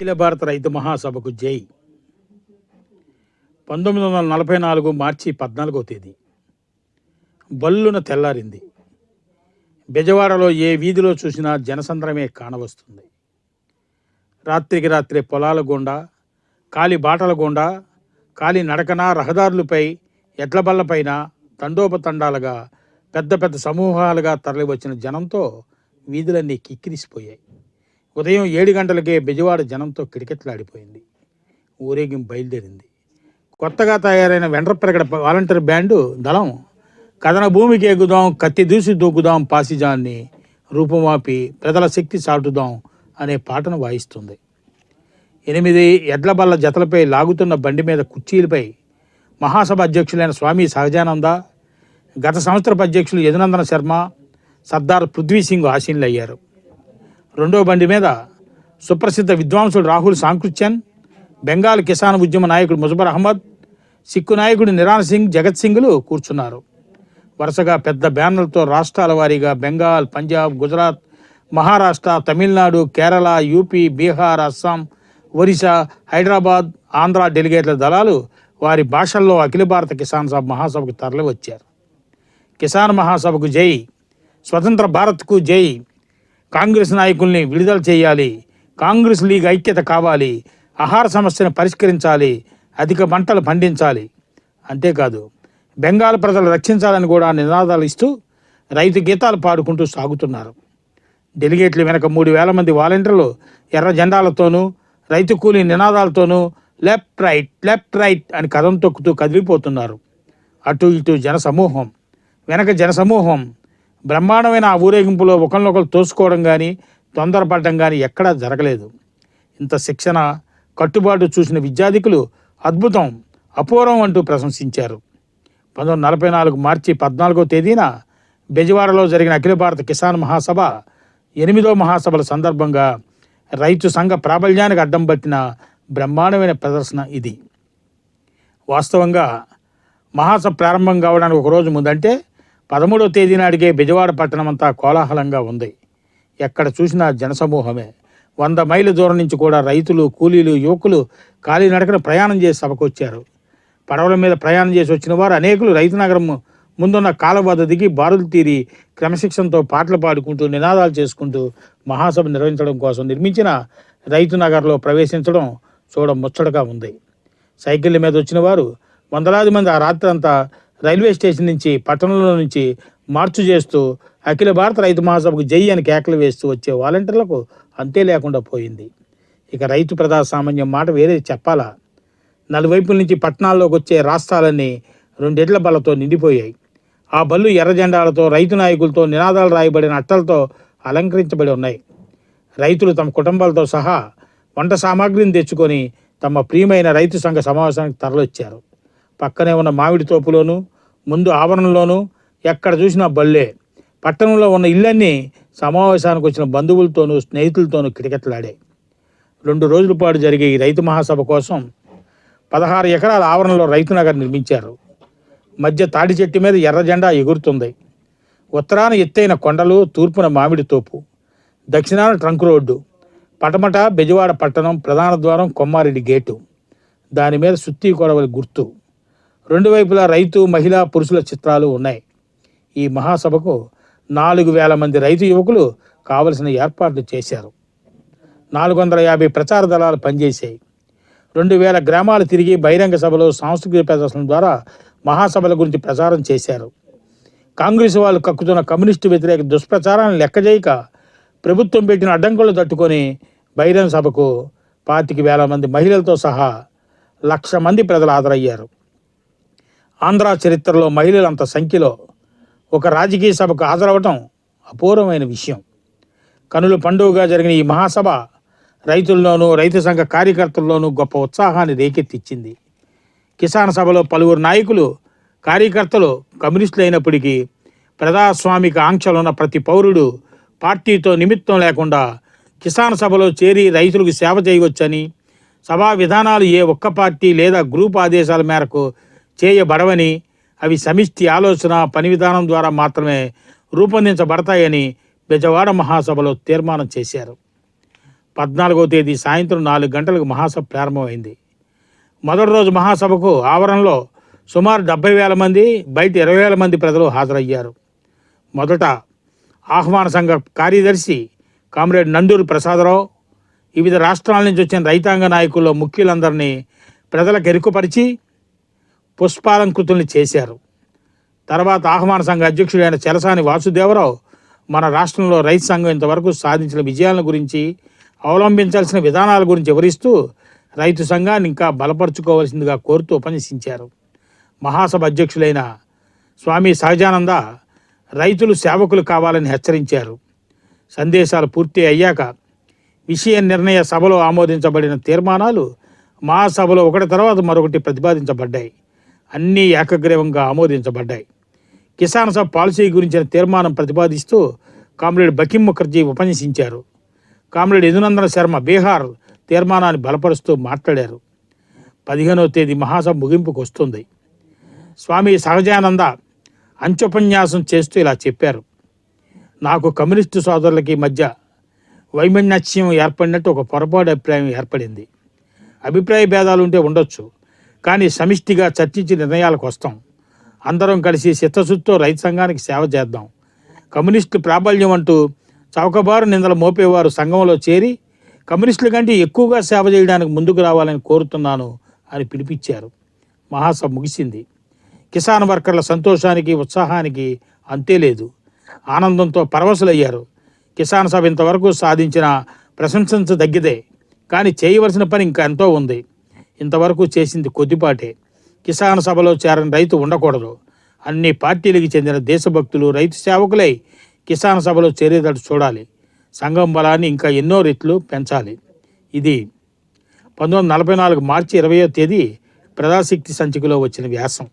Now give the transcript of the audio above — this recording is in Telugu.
అఖిల భారత రైతు మహాసభకు జై. పంతొమ్మిది వందల నలభై నాలుగు మార్చి పద్నాలుగో తేదీ. బల్లున తెల్లారింది. బెజవాడలో ఏ వీధిలో చూసినా జనసంద్రమే కానవస్తుంది. రాత్రికి రాత్రే పొలాల గుండా కాలి బాటల గుండా కాలి నడకన రహదారులపై ఎడ్లబల్లపైన తండోపతండాలుగా పెద్ద పెద్ద సమూహాలుగా తరలివచ్చిన జనంతో వీధులన్నీ కిక్కిరిసిపోయాయి. ఉదయం ఏడు గంటలకే బెజవాడ జనంతో కిటకిటలాడిపోయింది ఊరేగింపు బయలుదేరింది. కొత్తగా తయారైన వెండ్రప్రగడ వాలంటీర్ బ్యాండు దళం కథన భూమికి ఎగుదాం కత్తి దూసి దూకుదాం పాసిజాన్ని రూపుమాపి ప్రజల శక్తి చాటుదాం అనే పాటను వాయిస్తుంది. ఎనిమిది ఎడ్లబల్ల జతలపై లాగుతున్న బండి మీద కుర్చీలపై మహాసభ అధ్యక్షులైన స్వామి సహజానంద గత సంవత్సరపు అధ్యక్షులు యదునందన శర్మ సర్దార్ పృథ్వీ సింగ్ ఆసీనులయ్యారు రెండో బండి మీద సుప్రసిద్ధ విద్వాంసుడు రాహుల్ సాంకృత్యన్ బెంగాల్ కిసాన్ ఉద్యమ నాయకుడు ముజబర్ అహ్మద్ సిక్కు నాయకుడు నిరాన్ సింగ్ జగత్ సింగ్లు కూర్చున్నారు. వరుసగా పెద్ద బ్యానర్లతో రాష్ట్రాల వారీగా బెంగాల్ పంజాబ్ గుజరాత్ మహారాష్ట్ర తమిళనాడు కేరళ యూపీ బీహార్ అస్సాం ఒరిస్సా హైదరాబాద్ ఆంధ్ర డెలిగేట్ల దళాలు వారి భాషల్లో అఖిల భారత కిసాన్ సభ మహాసభకు తరలి వచ్చారు కిసాన్ మహాసభకు జై. స్వతంత్ర భారత్కు జై. కాంగ్రెస్ నాయకుల్ని విడుదల చేయాలి. కాంగ్రెస్ లీగ్ ఐక్యత కావాలి. ఆహార సమస్యను పరిష్కరించాలి. అధిక పంటలు పండించాలి. అంతేకాదు బెంగాల్ ప్రజలు రక్షించాలని కూడా నినాదాలు ఇస్తూ రైతు గీతాలు పాడుకుంటూ సాగుతున్నారు. డెలిగేట్లు వెనక మూడు వేల మంది వాలంటీర్లు ఎర్ర జెండాలతోనూ రైతు కూలీ నినాదాలతోనూ లెఫ్ట్ రైట్ లెఫ్ట్ రైట్ అని కథం తొక్కుతూ కదిలిపోతున్నారు. అటు ఇటు జనసమూహం వెనక జనసమూహం బ్రహ్మాండమైన ఆ ఊరేగింపులో ఒకరినొకరు తోసుకోవడం కానీ తొందరపడటం కానీ ఎక్కడా జరగలేదు. ఇంత శిక్షణ కట్టుబాటు చూసిన విద్యార్థికులు అద్భుతం అపూర్వం అంటూ ప్రశంసించారు. పంతొమ్మిది నలభై నాలుగు మార్చి పద్నాలుగో తేదీన బెజవాడలో జరిగిన అఖిల భారత కిసాన్ మహాసభ ఎనిమిదో మహాసభల సందర్భంగా రైతు సంఘ ప్రాబల్యానికి అడ్డం పట్టిన బ్రహ్మాండమైన ప్రదర్శన ఇది. వాస్తవంగా మహాసభ ప్రారంభం కావడానికి ఒక రోజు ముందంటే పదమూడో తేదీ నాటికే బెజవాడ పట్టణమంతా కోలాహలంగా ఉంది. ఎక్కడ చూసినా జనసమూహమే. వంద మైళ్ళ దూరం నుంచి కూడా రైతులు కూలీలు యువకులు కాలినడకన ప్రయాణం చేసి సభకు వచ్చారు పడవల మీద ప్రయాణం చేసి వచ్చిన వారు అనేకులు రైతు నగరం ముందున్న కాలవద్ద దిగి బారులు తీరి క్రమశిక్షణతో పాటలు పాడుకుంటూ నినాదాలు చేసుకుంటూ మహాసభ నిర్వహించడం కోసం నిర్మించిన రైతు నగర్లో ప్రవేశించడం చూడ ముచ్చటగా ఉంది. సైకిళ్ళ మీద వచ్చిన వారు వందలాది మంది ఆ రాత్రి అంతా రైల్వే స్టేషన్ నుంచి పట్టణంలో నుంచి మార్చు చేస్తూ అఖిల భారత రైతు మహాసభకు జై అని కేకలు వేస్తూ వచ్చే వాలంటీర్లకు అంతే లేకుండా పోయింది. ఇక రైతు ప్రజా సామాన్యం మాట వేరే చెప్పాలా? నలువైపుల నుంచి పట్టణాల్లోకి వచ్చే రాష్ట్రాలన్నీ రెండెడ్ల బలతో నిండిపోయాయి. ఆ బళ్ళు ఎర్ర జెండాలతో రైతు నాయకులతో నినాదాలు రాయబడిన అట్టలతో అలంకరించబడి ఉన్నాయి. రైతులు తమ కుటుంబాలతో సహా వంట సామాగ్రిని తెచ్చుకొని తమ ప్రియమైన రైతు సంఘ సమావేశానికి తరలొచ్చారు పక్కనే ఉన్న మామిడి తోపులోను ముందు ఆవరణలోను ఎక్కడ చూసినా బల్లే. పట్టణంలో ఉన్న ఇళ్ళన్నీ సమావేశానికి వచ్చిన బంధువులతోనూ స్నేహితులతోనూ కిటకిటలాడాయి రెండు రోజుల పాటు జరిగే ఈ రైతు మహాసభ కోసం పదహారు ఎకరాల ఆవరణలో రైతు నగర్ నిర్మించారు. మధ్య తాడి చెట్టు మీద ఎర్ర జెండా ఎగురుతుంది. ఉత్తరాన ఎత్తైన కొండలు తూర్పున మామిడి తోపు. దక్షిణాన ట్రంక్ రోడ్డు. పటమట బెజవాడ పట్టణం ప్రధాన ద్వారం కొమ్మారెడ్డి గేటు. దాని మీద సుత్తి కొడవలి గుర్తు. రెండు వైపులా రైతు మహిళా పురుషుల చిత్రాలు ఉన్నాయి. ఈ మహాసభకు నాలుగు వేల మంది రైతు యువకులు కావలసిన ఏర్పాట్లు చేశారు. నాలుగు వందల యాభై ప్రచార దళాలు పనిచేశాయి. రెండు వేల గ్రామాలు తిరిగి బహిరంగ సభలో సాంస్కృతిక ప్రదర్శన ద్వారా మహాసభల గురించి ప్రచారం చేశారు. కాంగ్రెస్ వాళ్ళు కక్కుతున్న కమ్యూనిస్టు వ్యతిరేక దుష్ప్రచారాన్ని లెక్కజేయక ప్రభుత్వం పెట్టిన అడ్డంకులు తట్టుకొని బహిరంగ సభకు పాతిక వేల మంది మహిళలతో సహా లక్ష మంది ప్రజలు హాజరయ్యారు. ఆంధ్ర చరిత్రలో మహిళలంత సంఖ్యలో ఒక రాజకీయ సభకు హాజరవటం అపూర్వమైన విషయం. కనుల పండుగగా జరిగిన ఈ మహాసభ రైతుల్లోనూ రైతు సంఘ కార్యకర్తల్లోనూ గొప్ప ఉత్సాహాన్ని రేకెత్తిచ్చింది. కిసాన్ సభలో పలువురు నాయకులు కార్యకర్తలు కమ్యూనిస్టులు అయినప్పటికీ ప్రజాస్వామిక ఆంక్షలున్న ప్రతి పౌరుడు పార్టీతో నిమిత్తం లేకుండా కిసాన్ సభలో చేరి రైతులకు సేవ చేయవచ్చని సభా విధానాలు ఏ ఒక్క పార్టీ లేదా గ్రూప్ ఆదేశాల మేరకు చేయబడవని అవి సమిష్టి ఆలోచన పని విధానం ద్వారా మాత్రమే రూపొందించబడతాయని బెజవాడ మహాసభలో తీర్మానం చేశారు. పద్నాలుగో తేదీ సాయంత్రం నాలుగు గంటలకు మహాసభ ప్రారంభమైంది. మొదటి రోజు మహాసభకు ఆవరణలో సుమారు డెబ్బై వేల మంది బయట ఇరవై వేల మంది ప్రజలు హాజరయ్యారు. మొదట ఆహ్వాన సంఘ కార్యదర్శి కామ్రేడ్ నందూరు ప్రసాదరావు వివిధ రాష్ట్రాల నుంచి వచ్చిన రైతాంగ నాయకుల్లో ముఖ్యులందరినీ ప్రజలకు ఎరుకుపరిచి పుష్పాలంకృతుల్ని చేశారు. తర్వాత ఆహ్వాన సంఘ అధ్యక్షుడైన చెలసాని వాసుదేవరావు మన రాష్ట్రంలో రైతు సంఘం ఇంతవరకు సాధించిన విజయాల గురించి అవలంబించాల్సిన విధానాల గురించి వివరిస్తూ రైతు సంఘాన్ని ఇంకా బలపరుచుకోవాల్సిందిగా కోరుతూ ఉపన్యసించారు. మహాసభ అధ్యక్షులైన స్వామి సహజానంద రైతులు సేవకులు కావాలని హెచ్చరించారు. సందేశాలు పూర్తి అయ్యాక విషయ నిర్ణయ సభలో ఆమోదించబడిన తీర్మానాలు మహాసభలో ఒకటి తర్వాత మరొకటి ప్రతిపాదించబడ్డాయి. అన్నీ ఏకగ్రీవంగా ఆమోదించబడ్డాయి. కిసాన్ సభ పాలసీ గురించిన తీర్మానం ప్రతిపాదిస్తూ కామ్రేడ్ బకిం ముఖర్జీ ఉపన్యసించారు. కామ్రేడ్ యదునందన శర్మ బీహార్ తీర్మానాన్ని బలపరుస్తూ మాట్లాడారు. పదిహేనవ తేదీ మహాసభ ముగింపుకు వస్తుంది. స్వామి సహజానంద అంత్యోపన్యాసం చేస్తూ ఇలా చెప్పారు. నాకు కమ్యూనిస్టు సోదరులకి మధ్య వైమన్యాస్యం ఏర్పడినట్టు ఒక పొరపాటు అభిప్రాయం ఏర్పడింది. అభిప్రాయ భేదాలు ఉంటే ఉండొచ్చు. కానీ సమిష్టిగా చర్చించి నిర్ణయాలకు వస్తాం. అందరం కలిసి చిత్తశుద్ధితో రైతు సంఘానికి సేవ చేద్దాం. కమ్యూనిస్టు ప్రాబల్యం అంటూ చౌకబారు నిందలు మోపేవారు సంఘంలో చేరి కమ్యూనిస్టుల కంటే ఎక్కువగా సేవ చేయడానికి ముందుకు రావాలని కోరుతున్నాను అని పిలిపించారు. మహాసభ ముగిసింది. కిసాన్ వర్కర్ల సంతోషానికి ఉత్సాహానికి అంతే లేదు. ఆనందంతో పరవశులయ్యారు. కిసాన్ సభ ఇంతవరకు సాధించిన ప్రశంసించదగ్గదే. కానీ చేయవలసిన పని ఇంకా ఎంతో ఉంది. ఇంతవరకు చేసింది కొద్దిపాటే. కిసాన్ సభలో చేరని రైతు ఉండకూడదు. అన్ని పార్టీలకు చెందిన దేశభక్తులు రైతు సేవకులై కిసాన్ సభలో చేరేటట్టు చూడాలి. సంఘం బలాన్ని ఇంకా ఎన్నో రెట్లు పెంచాలి. ఇది పంతొమ్మిది వందల నలభై నాలుగు మార్చి ఇరవయో తేదీ ప్రజాశక్తి సంచికలో వచ్చిన వ్యాసం.